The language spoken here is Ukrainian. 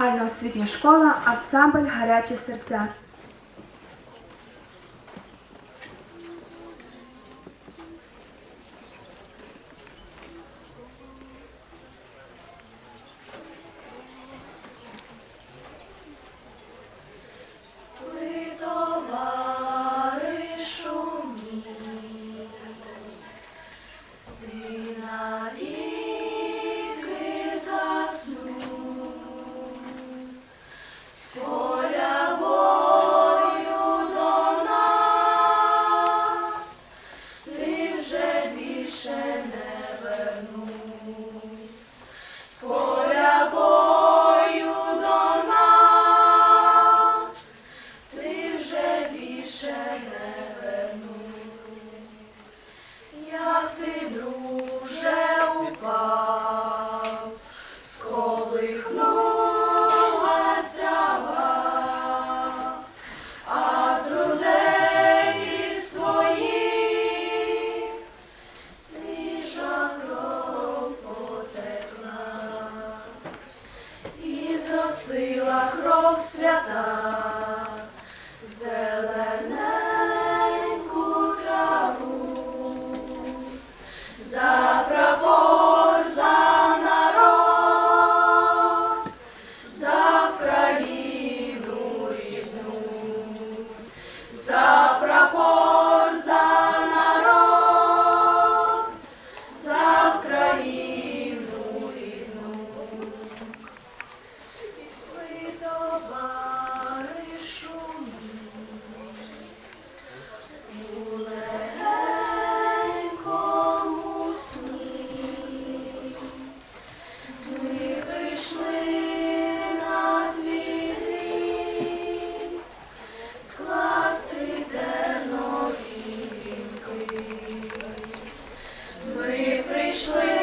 Загальноосвітня школа, ансамбль Гарячі серця. Кров свята, Ashley.